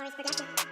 Production.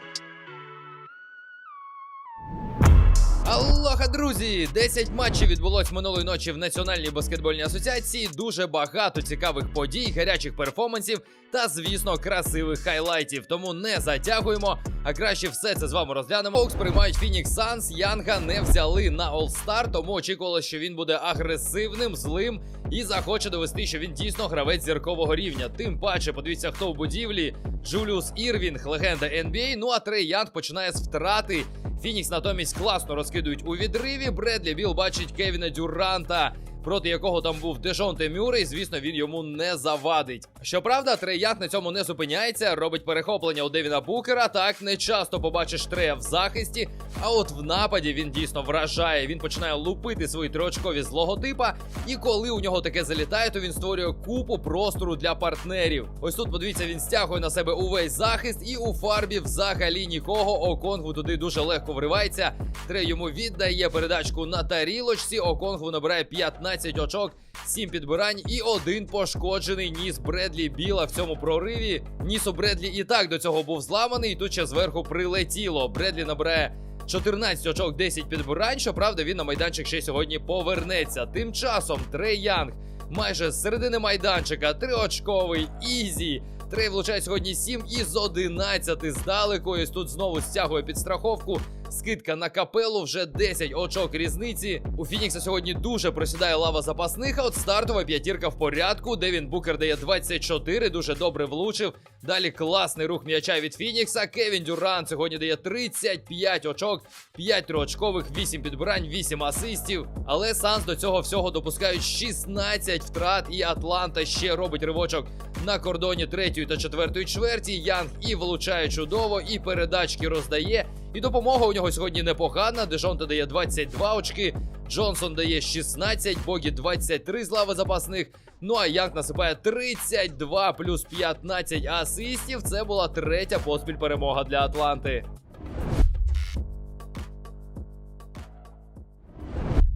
Друзі! 10 матчів відбулось минулої ночі в Національній баскетбольній асоціації. Дуже багато цікавих подій, гарячих перформансів та, звісно, красивих хайлайтів. Тому не затягуємо, а краще все це з вами розглянемо. Окс приймають Phoenix Suns, Янга не взяли на All-Star, тому очікувалось, що він буде агресивним, злим і захоче довести, що він дійсно гравець зіркового рівня. Тим паче, подивіться, хто в будівлі. Джуліус Ірвінг, легенда NBA. Ну а Трей Янг починає з втрати. Фінікс натомість класно розкидують у відриві. Бредлі Біл бачить Кевіна Дюранта, проти якого там був Дежонте Мюррей. Звісно, він йому не завадить. Щоправда, Трей Янг на цьому не зупиняється, робить перехоплення у Девіна Букера. Так не часто побачиш Трея в захисті. А от в нападі він дійсно вражає. Він починає лупити свої триочкові з логотипа. І коли у нього таке залітає, то він створює купу простору для партнерів. Ось тут, подивіться, він стягує на себе увесь захист, і у фарбі взагалі нікого. Оконгву туди дуже легко вривається. Трей йому віддає передачку на тарілочці. Оконгву набирає 15 очок. 7 підбирань і один пошкоджений ніс Бредлі Біла в цьому прориві. Ніс у Бредлі і так до цього був зламаний, і тут ще зверху прилетіло. Бредлі набирає 14 очок, 10 підбирань. Щоправда, він на майданчик ще сьогодні повернеться. Тим часом Трей Янг майже з середини майданчика, триочковий, ізі. Трей влучає сьогодні 7 із 11 здалеку. Ось тут знову стягує підстраховку. Скидка на капелу вже 10 очок різниці. У Фінікса сьогодні дуже просідає лава запасних. А от стартова п'ятірка в порядку. Девін Букер дає 24, дуже добре влучив. Далі класний рух м'яча від Фінікса. Кевін Дюрант сьогодні дає 35 очок, 5 триочкових, 8 підбирань, 8 асистів. Але Санс до цього всього допускають 16 втрат. І Атланта ще робить ривочок на кордоні третьої та четвертої чверті. Янг і влучає чудово, і передачки роздає. І допомога у нього сьогодні непогана. Дежонте дає 22 очки. Джонсон дає 16, Богі 23 з лави запасних. Ну а Янг насипає 32 плюс 15 асистів. Це була третя поспіль перемога для Атланти.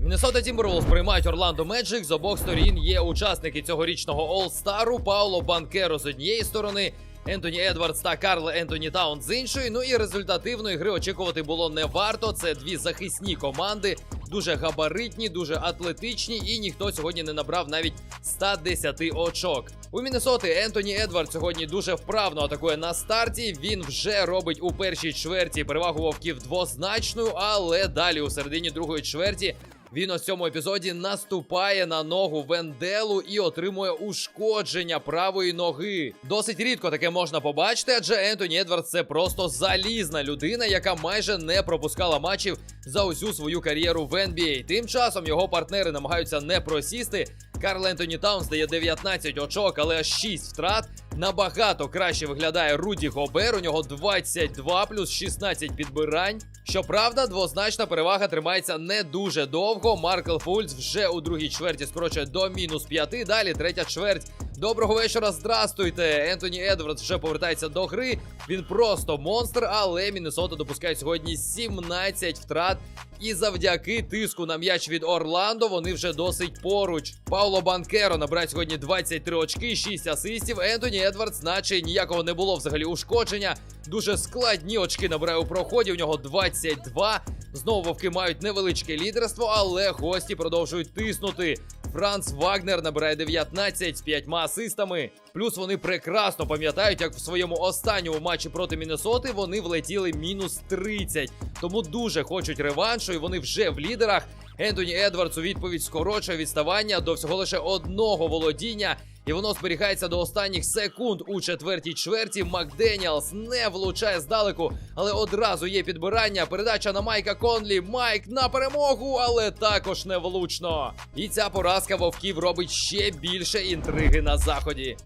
Міннесота Тімберлволс приймають Орландо Меджик. З обох сторін є учасники цьогорічного All-Стару Пауло Банкеро з однієї сторони. Ентоні Едвардс та Карл Ентоні Таун з іншої. Ну і результативної гри очікувати було не варто. Це дві захисні команди, дуже габаритні, дуже атлетичні, і ніхто сьогодні не набрав навіть 110 очок. У Міннесоти Ентоні Едвард сьогодні дуже вправно атакує на старті. Він вже робить у першій чверті перевагу вовків двозначною, але далі у середині другої чверті. Він у цьому епізоді наступає на ногу Венделу і отримує ушкодження правої ноги. Досить рідко таке можна побачити, адже Ентоні Едвардс це просто залізна людина, яка майже не пропускала матчів за усю свою кар'єру в NBA. Тим часом його партнери намагаються не просісти. Карл Ентоні Таунс дає 19 очок, але аж 6 втрат. Набагато краще виглядає Руді Гобер. У нього 22 плюс 16 підбирань. Щоправда, двозначна перевага тримається не дуже довго. Маркл Фульц вже у другій чверті скорочує до мінус 5. Далі третя чверть. Доброго вечора, здрастуйте! Ентоні Едвардс вже повертається до гри. Він просто монстр, але Міннесота допускає сьогодні 17 втрат. І завдяки тиску на м'яч від Орландо вони вже досить поруч. Пауло Банкеро набирає сьогодні 23 очки, 6 асистів. Ентоні Едвардс, наче ніякого не було взагалі ушкодження. Дуже складні очки набирає у проході. У нього 22. Знову вовки мають невеличке лідерство, але гості продовжують тиснути. Франц Вагнер набирає 19 з 5 асистами. Плюс вони прекрасно пам'ятають, як в своєму останньому матчі проти Міннесоти вони влетіли мінус 30. Тому дуже хочуть реваншу, і вони вже в лідерах. Ентоні Едвардс у відповідь скорочує відставання до всього лише одного володіння. І воно зберігається до останніх секунд у четвертій чверті. Макденіалс не влучає здалеку, але одразу є підбирання. Передача на Майка Конлі. Майк на перемогу, але також невлучно. І ця поразка вовків робить ще більше інтриги на заході.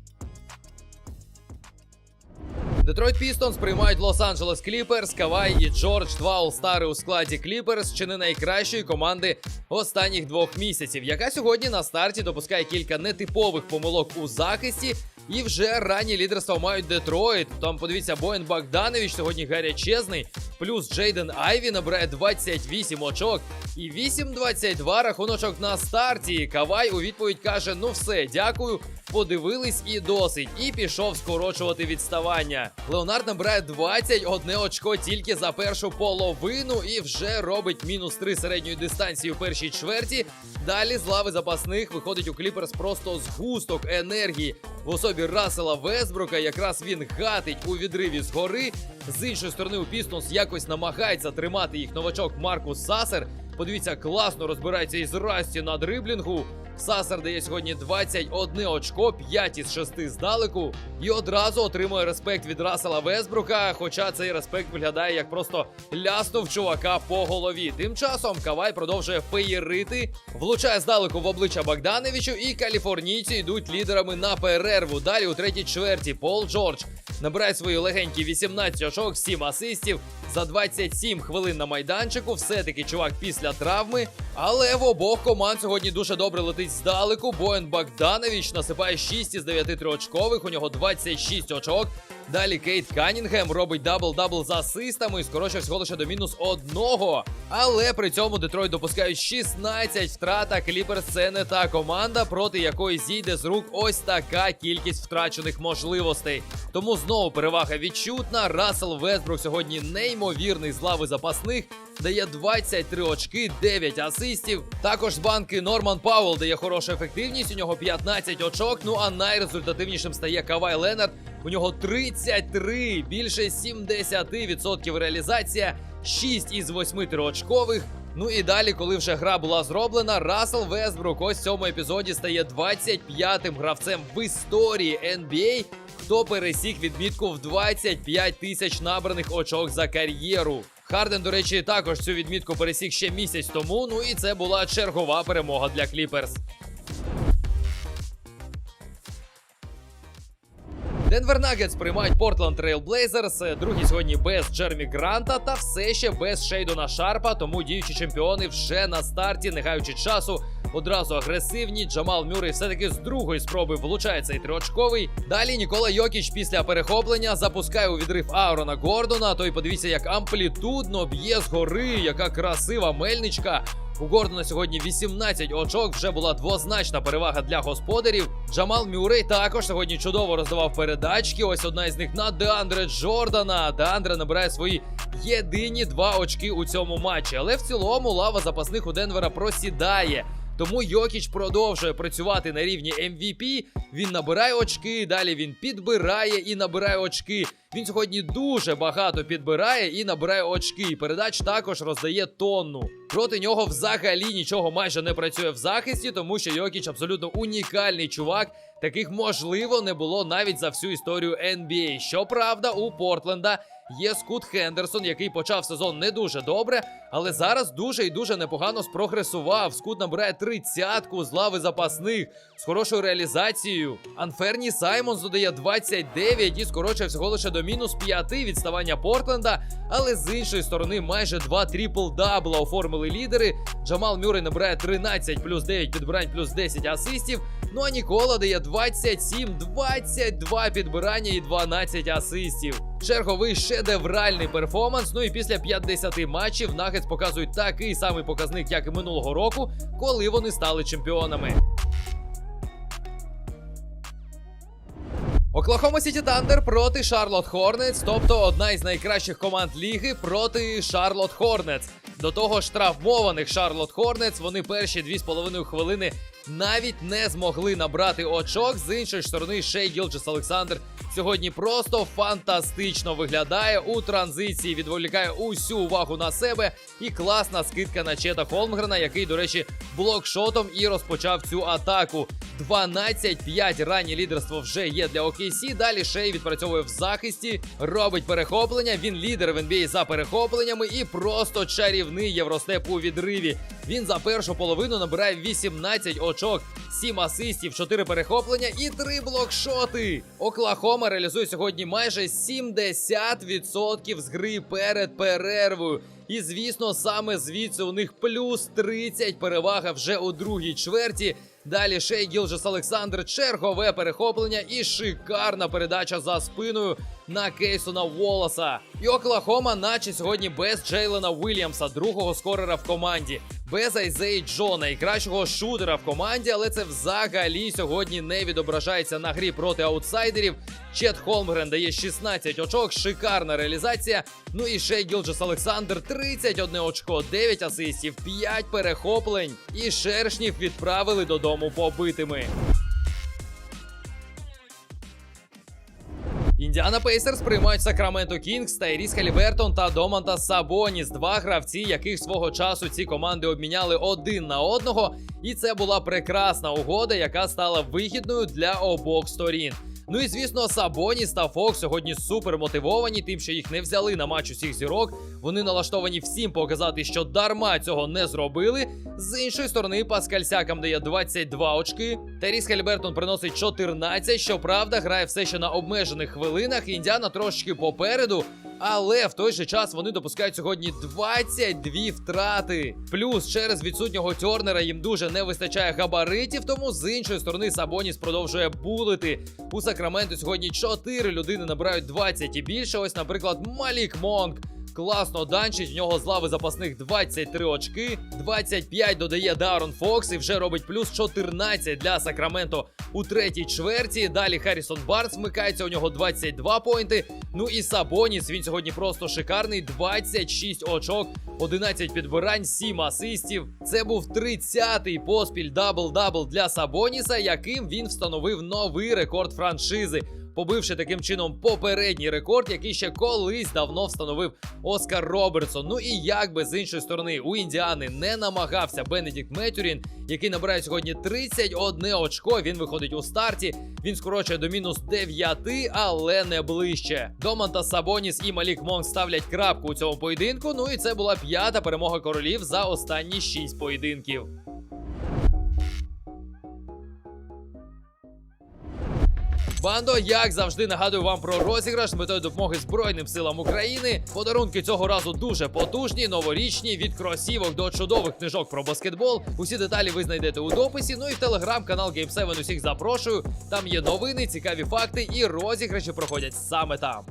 Детройт Пістонс приймають Лос-Анджелес Кліперс, Кавай і Джордж, два олстари у складі Кліперс, чи не найкращої команди останніх двох місяців, яка сьогодні на старті допускає кілька нетипових помилок у захисті. І вже ранні лідерства мають Детройт. Там подивіться, Боєн Богданович сьогодні гарячезний. Плюс Джейден Айві набирає 28 очок. І 8-22 рахуночок на старті. Кавай у відповідь каже: ну все, дякую. Подивились і досить, і пішов скорочувати відставання. Леонард набирає 21 очко тільки за першу половину і вже робить мінус 3 середньої дистанції у першій чверті. Далі з лави запасних виходить у Кліперс просто згусток енергії в особі Рассела Весбрука. Якраз він гатить у відриві згори. З іншої сторони, у Пістонс якось намагається тримати їх новачок Маркус Сасер. Подивіться, класно розбирається із Расті на дриблінгу. Сасер дає сьогодні 21 очко, 5 із 6 здалеку. І одразу отримує респект від Рассела Весбрука. Хоча цей респект виглядає як просто ляснув чувака по голові. Тим часом Кавай продовжує феєрити, влучає здалеку в обличчя Богдановичу, і каліфорнійці йдуть лідерами на перерву. Далі у третій чверті Пол Джордж набирає свої легенькі 18 очок, 7 асистів за 27 хвилин на майданчику. Все-таки чувак після травми. Але в обох команд сьогодні дуже добре летить здалеку. Боєн Богданович насипає 6 із 9 триочкових. У нього 26 очок. Далі Кейт Канінгем робить дабл-дабл з асистами і скорочує всього лише до мінус одного. Але при цьому Детройт допускають 16 втрат, а Кліперс це не та команда, проти якої зійде з рук ось така кількість втрачених можливостей. Тому знову перевага відчутна. Рассел Вестбрук сьогодні неймовірний з лави запасних, дає 23 очки, 9 асистів. Також з банки Норман Пауэлл дає хорошу ефективність. У нього 15 очок. Ну а найрезультативнішим стає Кавай Ленард. У нього 33, більше 70% реалізація, 6 із 8 триочкових. Ну і далі, коли вже гра була зроблена, Рассел Весбрук ось в цьому епізоді стає 25-м гравцем в історії NBA, хто пересік відмітку в 25 тисяч набраних очок за кар'єру. Харден, до речі, також цю відмітку пересік ще місяць тому. Ну і це була чергова перемога для Кліперс. Денвер Нагетс приймають Портленд Трейл Блейзерс. Другі сьогодні без Джермі Гранта та все ще без Шейдона Шарпа. Тому діючі чемпіони вже на старті, не гаючи часу. Одразу агресивні. Джамал Мюррей все-таки з другої спроби влучає цей триочковий. Далі Нікола Йокіч після перехоплення запускає у відрив Аурона Гордона. Той подивіться, як амплітудно б'є згори, яка красива мельничка. У Гордона сьогодні 18 очок. Вже була двозначна перевага для господарів. Джамал Мюррей також сьогодні чудово роздавав передачки. Ось одна із них на Деандре Джордана. Деандре набирає свої єдині два очки у цьому матчі. Але в цілому лава запасних у Денвера просідає. Тому Йокіч продовжує працювати на рівні MVP. Він набирає очки, далі він підбирає і набирає очки. Він сьогодні дуже багато підбирає і набирає очки. І передач також роздає тонну. Проти нього взагалі нічого майже не працює в захисті, тому що Йокіч абсолютно унікальний чувак. Таких можливо не було навіть за всю історію NBA. Щоправда, у Портленда є Скут Хендерсон, який почав сезон не дуже добре, але зараз дуже і дуже непогано спрогресував. Скут набирає тридцятку з лави запасних з хорошою реалізацією. Анферні Саймонс додає 29 і скорочує всього лише до мінус 5 відставання Портленда. Але з іншої сторони, майже два трипл-дабла оформили лідери. Джамал Мюррей набирає 13 плюс 9 підбирань плюс 10 асистів. Ну а Нікола дає 27, 22 підбирання і 12 асистів. Черговий шедевральний перформанс. Ну і після 50 матчів Нагетс показують такий самий показник, як і минулого року, коли вони стали чемпіонами. Оклахома Сіті Тандер проти Шарлот Хорнець, тобто одна із найкращих команд ліги проти Шарлот Хорнец. До того ж, травмованих Шарлот Хорнець, вони перші 2,5 хвилини навіть не змогли набрати очок. З іншої сторони, Шей Гілджес Олександр сьогодні просто фантастично виглядає у транзиції, відволікає усю увагу на себе. І класна скидка на Чета Холмгрена, який, до речі, блокшотом і розпочав цю атаку. 12-5 раннє лідерство вже є для OKC. Далі Шей відпрацьовує в захисті, робить перехоплення. Він лідер в NBA за перехопленнями і просто чарівний євростеп у відриві. Він за першу половину набирає 18 очок, 7 асистів, 4 перехоплення і 3 блокшоти. Оклахома реалізує сьогодні майже 70% з гри перед перервою. І звісно, саме звідси у них плюс 30 перевага вже у другій чверті. Далі Шей Гілджес Олександр, чергове перехоплення і шикарна передача за спиною. На Кейсона Волоса. І Оклахома, наче сьогодні без Джейлена Уільямса, другого скорера в команді, без Айзеї Джо, найкращого шутера в команді, але це взагалі сьогодні не відображається на грі проти аутсайдерів. Чет Холмгрен дає 16 очок, шикарна реалізація. Ну і ще Гілджес Олександр 31 очко, 9 асистів, 5 перехоплень. І шершнів відправили додому побитими. Індіана Пейсерс приймають Сакраменто Кінгс, Тайріс Халібертон та Доманта Сабоніс. Два гравці, яких свого часу ці команди обміняли один на одного. І це була прекрасна угода, яка стала вигідною для обох сторін. Ну і звісно, Сабоніс та Фокс сьогодні супер мотивовані, тим, що їх не взяли на матч усіх зірок. Вони налаштовані всім показати, що дарма цього не зробили. З іншої сторони, Паскаль Сякам дає 22 очки. Теріс Хельбертон приносить 14. Щоправда, грає все ще на обмежених хвилинах. Індіана трошечки попереду. Але в той же час вони допускають сьогодні 22 втрати. Плюс через відсутнього Тернера їм дуже не вистачає габаритів. Тому з іншої сторони Сабоніс продовжує булити. У Сакраменто сьогодні 4 людини набирають 20 і більше. Ось, наприклад, Малік Монк. Класно данчить, в нього з лави запасних 23 очки, 25 додає Дарон Фокс і вже робить плюс 14 для Сакраменто у третій чверті. Далі Харрісон Барнс вмикається, у нього 22 поінти. Ну і Сабоніс, він сьогодні просто шикарний. 26 очок, 11 підбирань, 7 асистів. Це був 30-й поспіль дабл-дабл для Сабоніса, яким він встановив новий рекорд франшизи побивши таким чином попередній рекорд, який ще колись давно встановив Оскар Робертсон. Ну і як би з іншої сторони у Індіани не намагався Бенедікт Метюрін, який набирає сьогодні 31 очко. Він виходить у старті. Він скорочує до мінус 9, але не ближче. Доманта Сабоніс і Малік Монк ставлять крапку у цьому поєдинку. Ну і це була п'ята перемога королів за останні 6 поєдинків. Бандо, як завжди, нагадую вам про розіграш з метою допомоги Збройним силам України. Подарунки цього разу дуже потужні, новорічні від кросівок до чудових книжок про баскетбол. Усі деталі ви знайдете у дописі. Ну і в телеграм-канал Game7 усіх запрошую. Там є новини, цікаві факти і розіграші проходять саме там.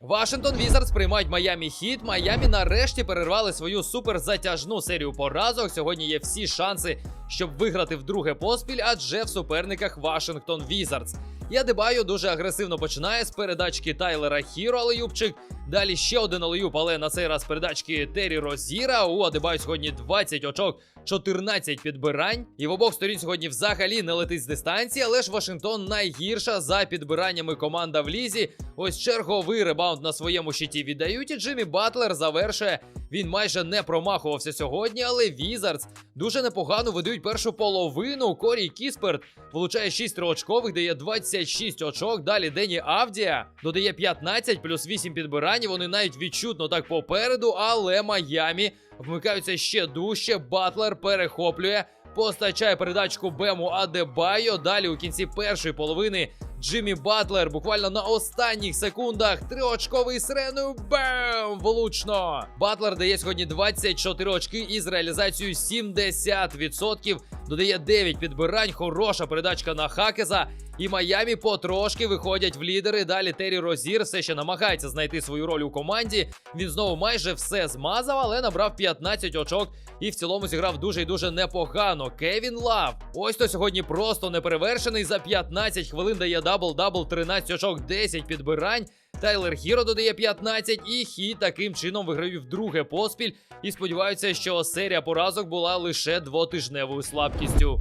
Вашингтон Візардс приймають Майамі Хіт. Майамі нарешті перервали свою суперзатяжну серію поразок. Сьогодні є всі шанси, щоб виграти вдруге поспіль, адже в суперниках Вашингтон Візардс. Я Дебайо дуже агресивно починає з передачки Тайлера Хіро Алеюбчик. Далі ще один Алеюб, але на цей раз передачки Террі Розіра. У Адебаю сьогодні 20 очок, 14 підбирань. І в обох сторін сьогодні взагалі не летить з дистанції, але ж Вашингтон найгірша за підбираннями команда в лізі. Ось черговий ребаунд на своєму щиті віддають. І Джиммі Батлер завершує. Він майже не промахувався сьогодні, але Візардс дуже непогано видають першу половину. Корій Кісперт влучає 6 триочкових, дає 26 очок. Далі Дені Авдія додає 15 плюс 8 підбирань. Вони навіть відчутно так попереду, але Майамі вмикаються ще дужче. Батлер перехоплює. Постачає передачку Бему Адебайо. Далі у кінці першої половини Джиммі Батлер буквально на останніх секундах триочковий сиреною. Бем! Влучно! Батлер дає сьогодні 24 очки із реалізацією 70%. Додає 9 підбирань. Хороша передачка на Хакеза. І Майамі потрошки виходять в лідери. Далі Террі Розір все ще намагається знайти свою роль у команді. Він знову майже все змазав, але набрав 15 очок і в цілому зіграв дуже і дуже непогано. Кевін Лав. Ось то сьогодні просто неперевершений. За 15 хвилин дає дабл-дабл, 13 очок, 10 підбирань. Тайлер Хіро додає 15 і хід таким чином виграють вдруге поспіль. І сподіваються, що серія поразок була лише двотижневою слабкістю.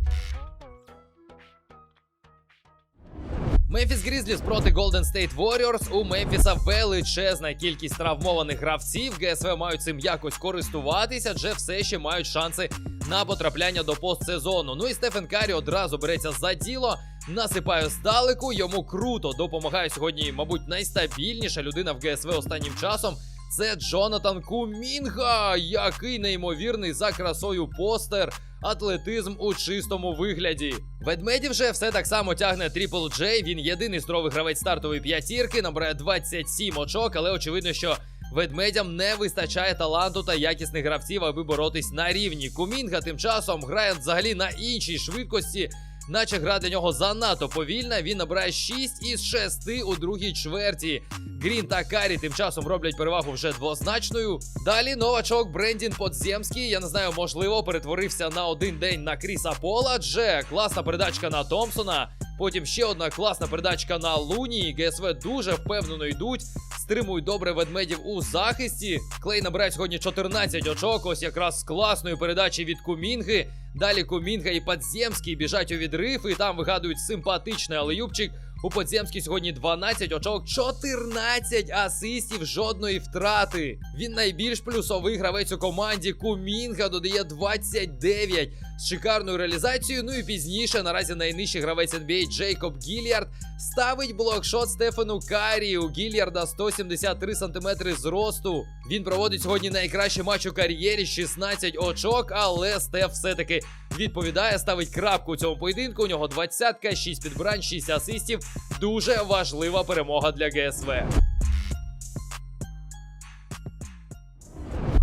Мемфіс Грізліс проти Golden State Warriors. У Мемфіса величезна кількість травмованих гравців. ГСВ мають цим якось користуватися, адже все ще мають шанси на потрапляння до постсезону. Ну і Стефен Карі одразу береться за діло, насипає здалеку. Йому круто допомагає сьогодні, мабуть, найстабільніша людина в ГСВ останнім часом. Це Джонатан Кумінга, який неймовірний за красою постер. Атлетизм у чистому вигляді. Ведмеді вже все так само тягне Тріпл Джей. Він єдиний здоровий гравець стартової п'ятірки, набирає 27 очок, але очевидно, що ведмедям не вистачає таланту та якісних гравців, аби боротись на рівні. Кумінга тим часом грає взагалі на іншій швидкості. Наче гра для нього занадто повільна. Він набирає 6 із 6 у другій чверті. Грін та Карі тим часом роблять перевагу вже двозначною. Далі новачок Брендін Подзємський. Я не знаю, можливо, перетворився на один день на Кріса Пола. Адже класна передачка на Томпсона. Потім ще одна класна передачка на Луні. ГСВ дуже впевнено йдуть. Стримують добре ведмедів у захисті. Клей набирає сьогодні 14 очок. Ось якраз з класної передачі від Кумінги. Далі Кумінга і Подзємський біжать у відрив, і там вигадують симпатичний алеюбчик. У Подземській сьогодні 12 очок, 14 асистів, жодної втрати. Він найбільш плюсовий гравець у команді. Кумінга додає 29 з шикарною реалізацією. Ну і пізніше наразі найнижчий гравець NBA Джейкоб Гільярд ставить блокшот Стефану Карі. У Гільярда 173 см зросту. Він проводить сьогодні найкращий матч у кар'єрі 16 очок, але Стеф все-таки відповідає, ставить крапку у цьому поєдинку. У нього 20-ка, 6 підбирань, 6 асистів. Дуже важлива перемога для ГСВ.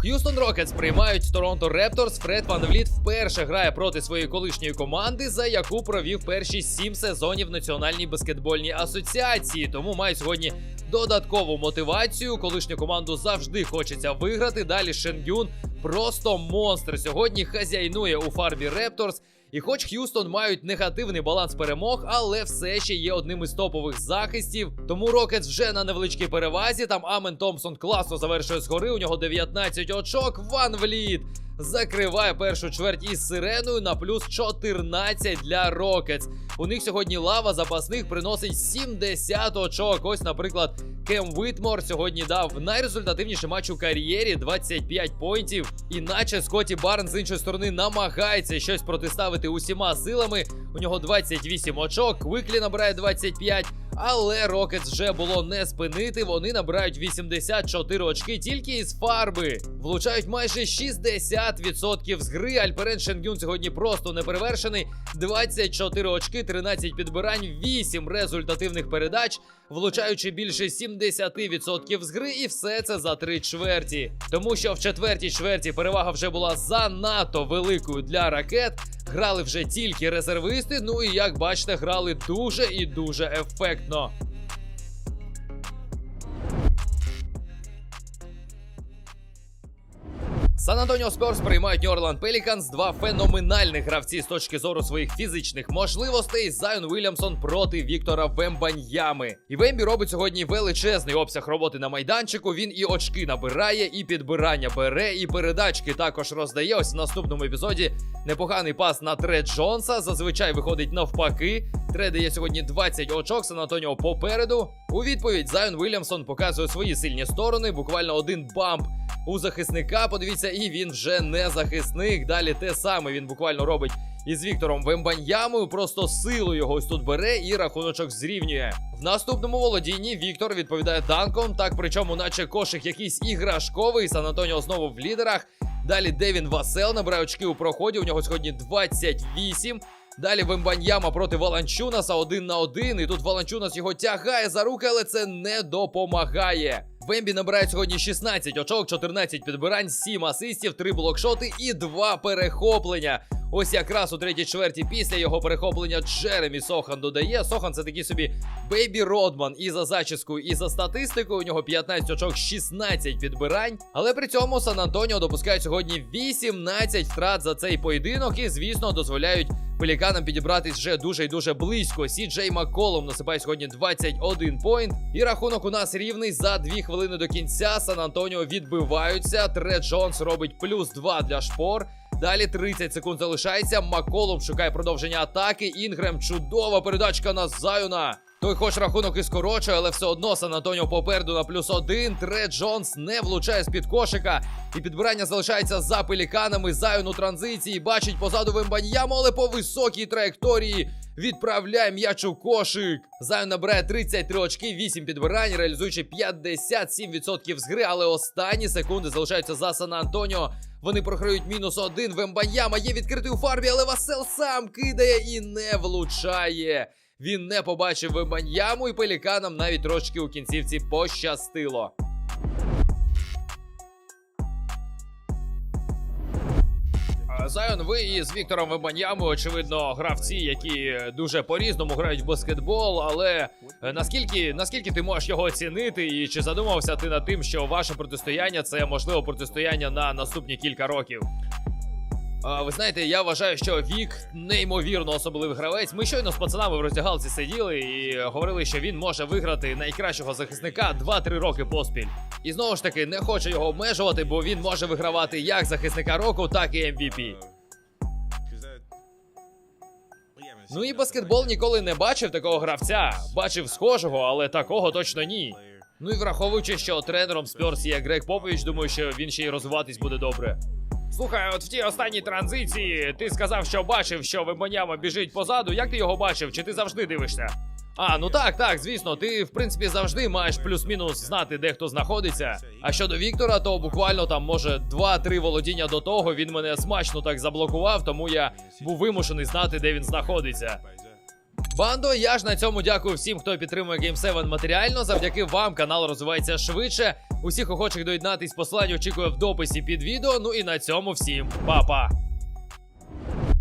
Х'юстон Рокетс приймають Торонто Репторс. Фред Ван Вліт вперше грає проти своєї колишньої команди, за яку провів перші сім сезонів Національній баскетбольній асоціації. Тому має сьогодні додаткову мотивацію. Колишню команду завжди хочеться виграти. Далі Шенгюн просто монстр. Сьогодні хазяйнує у фарбі Репторс. І хоч Х'юстон мають негативний баланс перемог, але все ще є одним із топових захистів. Тому Рокетс вже на невеличкій перевазі. Там Амен Томпсон класно завершує згори. У нього 19 очок. Ван Вліт закриває першу чверть із сиреною на плюс 14 для Рокетс. У них сьогодні лава запасних приносить 70 очок. Ось, наприклад, Кем Витмор сьогодні дав найрезультативніший матч у кар'єрі 25 поінтів. Іначе Скотті Барн з іншої сторони намагається щось протиставити усіма силами. У нього 28 очок, Квиклі набирає 25. Але Рокетс вже було не спинити. Вони набирають 84 очки тільки із фарби. Влучають майже 60% з гри. Альперен Шенгюн сьогодні просто неперевершений. 24 очки, 13 підбирань, 8 результативних передач, влучаючи більше 70% з гри, і все це за три чверті. Тому що в четвертій чверті перевага вже була занадто великою для ракет. Грали вже тільки резервисти. Ну і як бачите, грали дуже і дуже ефектно. Сан Антоніо Спорс приймають Нью-Орланд Пеліканс. Два феноменальних гравці з точки зору своїх фізичних можливостей. Зайон Вільямсон проти Віктора Вембаньями. І Вембі робить сьогодні величезний обсяг роботи на майданчику. Він і очки набирає, і підбирання бере, і передачки також роздає. Ось в наступному епізоді непоганий пас на Тред Джонса. Зазвичай виходить навпаки. Тред дає сьогодні 20 очок. Сан Антоніо попереду. У відповідь Зайон Вільямсон показує свої сильні сторони. Буквально один бамп у захисника. Подивіться, і він вже не захисник. Далі те саме він буквально робить із Віктором Вембаньямою. Просто силу його ось тут бере і рахуночок зрівнює. В наступному володінні Віктор відповідає данком. Так, причому, наче кошик якийсь іграшковий. Сан Антоніо знову в лідерах. Далі Девін Васел набирає очки у проході. У нього сьогодні 28. Далі Вембаньяма проти Валанчунаса один на один. І тут Валанчунас його тягає за руки, але це не допомагає. Вембі набирає сьогодні 16 очок, 14 підбирань, 7 асистів, 3 блокшоти і 2 перехоплення. Ось якраз у третій чверті після його перехоплення Джеремі Сохан додає. Сохан це такий собі Бейбі Родман і за зачіскою, і за статистикою. У нього 15 очок, 16 підбирань. Але при цьому Сан Антоніо допускає сьогодні 18 втрат за цей поєдинок і, звісно, дозволяють пеліканам підібратись вже дуже і дуже близько. Сі Джей Макколом насипає сьогодні 21 поінт. І рахунок у нас рівний за 2 хвилини до кінця. Сан Антоніо відбиваються. Тре Джонс робить плюс 2 для шпор. Далі 30 секунд залишається. Маколом шукає продовження атаки. Інгрем чудова передачка на Заюна. Той хоч рахунок і скорочує, але все одно Сан Антоніо попереду на плюс один. Тред Джонс не влучає з-під кошика. І підбирання залишається за пеліканами. Зайон у транзиції. Бачить позаду Вембаньяму, але по високій траєкторії. Відправляє м'яч у кошик. Зайон набирає 33 очки, 8 підбирань, реалізуючи 57% з гри, але останні секунди залишаються за Сан Антоніо. Вони програють мінус один. Вембаньяма є відкритий у фарбі, але Васел сам кидає і не влучає. Він не побачив Вембаньяму, і пеліканам навіть трошки у кінцівці пощастило. Зайон, ви із Віктором Вебаньями, очевидно, гравці, які дуже по-різному грають в баскетбол, але е, наскільки, наскільки ти можеш його оцінити, і чи задумався ти над тим, що ваше протистояння це можливо протистояння на наступні кілька років? Ви знаєте, я вважаю, що Вік неймовірно особливий гравець. Ми щойно з пацанами в роздягалці сиділи і говорили, що він може виграти найкращого захисника 2-3 роки поспіль. І знову ж таки, не хочу його обмежувати, бо він може вигравати як захисника року, так і MVP. Ну і баскетбол ніколи не бачив такого гравця. Бачив схожого, але такого точно ні. Ну і враховуючи, що тренером Спьорс є Грег Попович, думаю, що він ще й розвиватись буде добре. Слухай, от в тій останній транзиції ти сказав, що бачив, що Вебоняма біжить позаду. Як ти його бачив? Чи ти завжди дивишся? А, ну так, так, звісно, ти в принципі завжди маєш плюс-мінус знати, де хто знаходиться. А щодо Віктора, то буквально там, може, 2-3 володіння до того він мене смачно так заблокував, тому я був вимушений знати, де він знаходиться. Бандо, я ж на цьому дякую всім, хто підтримує Game 7 матеріально. Завдяки вам канал розвивається швидше. Усіх охочих доєднатись посилання очікує в дописі під відео. Ну і на цьому всім па-па!